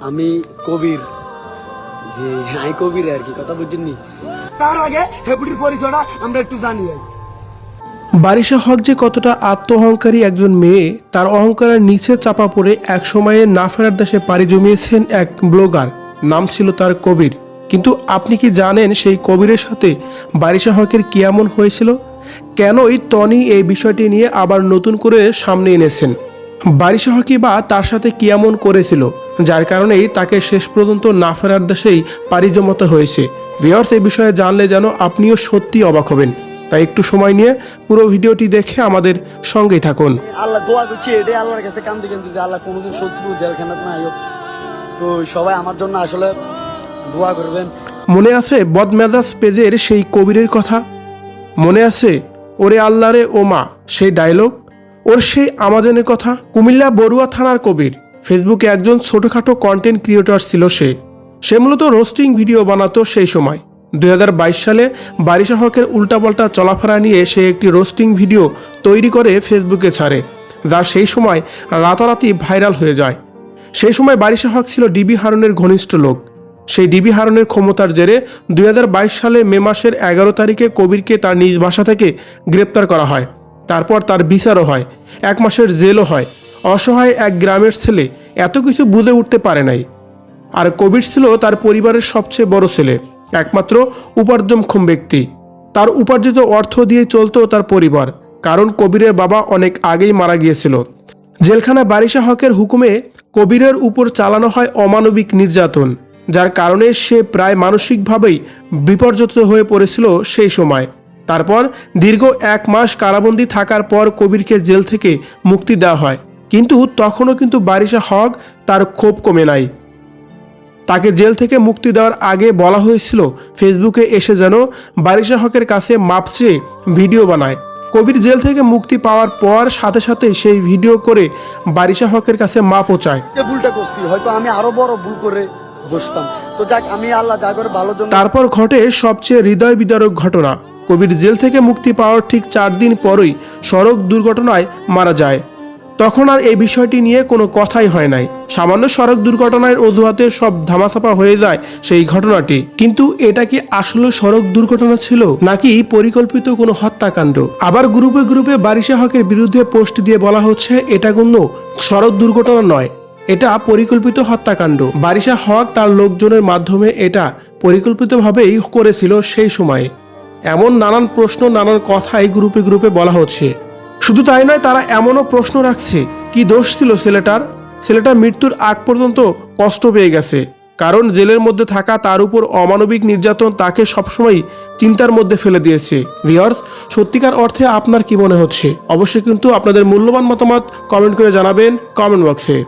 আমি কবির। যে আমি কবির আর কি, কথা বুঝছেননি তার আগে হেপুটির পরিচয়টা আমরা একটু জানি বারিশা হক যে কতটা আত্ম অহংকারী একজন মেয়ে, তার অহংকারের নিচে চাপা পড়ে এক সময়ে না ফেরার দেশে পাড়ি জমিয়েছেন এক ব্লগার। নাম ছিল তার কবির। কিন্তু আপনি কি জানেন সেই কবিরের সাথে বারিশা হকের কি এমন হয়েছিল? কেনই টনি এই বিষয়টি নিয়ে আবার নতুন করে সামনে এনেছেন? বারিশা হকি বা তার সাথে কি এমন করেছিল যার কারণেই তাকে শেষ পর্যন্ত না ফেরার দেশেই পাড়ি জমাতে হয়েছে। ভিওর্স এই বিষয়ে জানলে যেন আপনিও সত্যি অবাক হবেন। তাই একটু সময় নিয়ে পুরো ভিডিওটি দেখে আমাদের সঙ্গেই থাকুন। আল্লাহ দোয়া করছি এটাই আল্লাহর কাছে কান্দি আল্লাহ কোনোদিন শত্রু না হোক। তো সবাই আমার জন্য আসলে দোয়া করবেন। মনে আছে বদমেজাজ পেজের সেই কবিরের কথা? মনে আছে ওরে আল্লাহরে ও মা সেই ডায়লগ ওর সেই আমাজনের কথা, কুমিল্লা বড়ুয়া থানার কবির। ফেসবুকে একজন ছোটখাটো কন্টেন্ট ক্রিয়েটর ছিল সে। সে মূলত রোস্টিং ভিডিও বানাতো সেই সময়। দুই হাজার বাইশ সালে বারিশা হকের উল্টাপাল্টা চলাফেরা নিয়ে সে একটি রোস্টিং ভিডিও তৈরি করে ফেসবুকে ছাড়ে, যা সেই সময় রাতারাতি ভাইরাল হয়ে যায়। সেই সময় বারিশা হক ছিল ডিবি হারুনের ঘনিষ্ঠ লোক। সেই ডিবি হারনের ক্ষমতার জেরে দুই হাজার বাইশ সালে মে মাসের এগারো তারিখে কবিরকে তার নিজ বাসা থেকে গ্রেপ্তার করা হয়। তারপর তার বিচারও হয়, এক মাসের জেলও হয়। অসহায় এক গ্রামের ছেলে এত কিছু বুঝে উঠতে পারে নাই। আর কবির ছিল তার পরিবারের সবচেয়ে বড় ছেলে, একমাত্র উপার্জনক্ষম ব্যক্তি। তার উপার্জিত অর্থ দিয়ে চলতো তার পরিবার, কারণ কবিরের বাবা অনেক আগেই মারা গিয়েছিল। জেলখানা বারিশা হকের হুকুমে কবিরের উপর চালানো হয় অমানবিক নির্যাতন, যার কারণে সে প্রায় মানসিকভাবেই বিপর্যস্ত হয়ে পড়েছিল সেই সময়। তারপর দীর্ঘ এক মাস কারাবন্দী থাকার পর কবিরকে জেল থেকে মুক্তি দেওয়া হয়। কিন্তু তখনও কিন্তু বারিশা হক তার ক্ষোভ কমে নাই। তাকে জেল থেকে মুক্তি দেওয়ার আগে বলা হয়েছিল ফেসবুকে এসে যেন বারিশা হকের কাছে মাপ চেয়ে ভিডিও বানায়। কবির জেল থেকে মুক্তি পাওয়ার পর সাথে সাথে সেই ভিডিও করে বারিশা হকের কাছে মাপও চায়। ভুলটা করছি হয়তো আমি আরও বড় ভুল করে বসতাম। তো যাক আমি আল্লাহ ভালো তারপর ঘটে সবচেয়ে হৃদয় বিদারক ঘটনা। কবির জেল থেকে মুক্তি পাওয়ার ঠিক চার দিন পরই সড়ক দুর্ঘটনায় মারা যায়। তখন আর এই বিষয়টি নিয়ে কোনো কথাই হয় নাই। সামান্য সড়ক দুর্ঘটনার অজুহাতে সব ধামাচাপা হয়ে যায় সেই ঘটনাটি। কিন্তু এটা কি আসলে সড়ক দুর্ঘটনা ছিল, নাকি পরিকল্পিত কোনো হত্যাকাণ্ড? আবার গ্রুপে গ্রুপে বারিশা হকের বিরুদ্ধে পোস্ট দিয়ে বলা হচ্ছে, এটা কোনো সড়ক দুর্ঘটনা নয়, এটা পরিকল্পিত হত্যাকাণ্ড। বারিশা হক তার লোকজনের মাধ্যমে এটা পরিকল্পিতভাবেই করেছিল সেই সময়ে। এমন নানান প্রশ্ন, নানান কথাই গ্রুপে গ্রুপে বলা হচ্ছে। শুধু তাই নয়, তারা এমনও প্রশ্ন রাখছে, কি দোষ ছিল ছেলেটার? ছেলেটা মৃত্যুর আগ পর্যন্ত কষ্ট পেয়ে গেছে। কারণ জেলের মধ্যে থাকা তার উপর অমানবিক নির্যাতন তাকে সবসময় চিন্তার মধ্যে ফেলে দিয়েছে। ভিওর্স সত্যিকার অর্থে আপনার কি মনে হচ্ছে? অবশ্যই কিন্তু আপনাদের মূল্যবান মতামত কমেন্ট করে জানাবেন কমেন্ট বক্সে।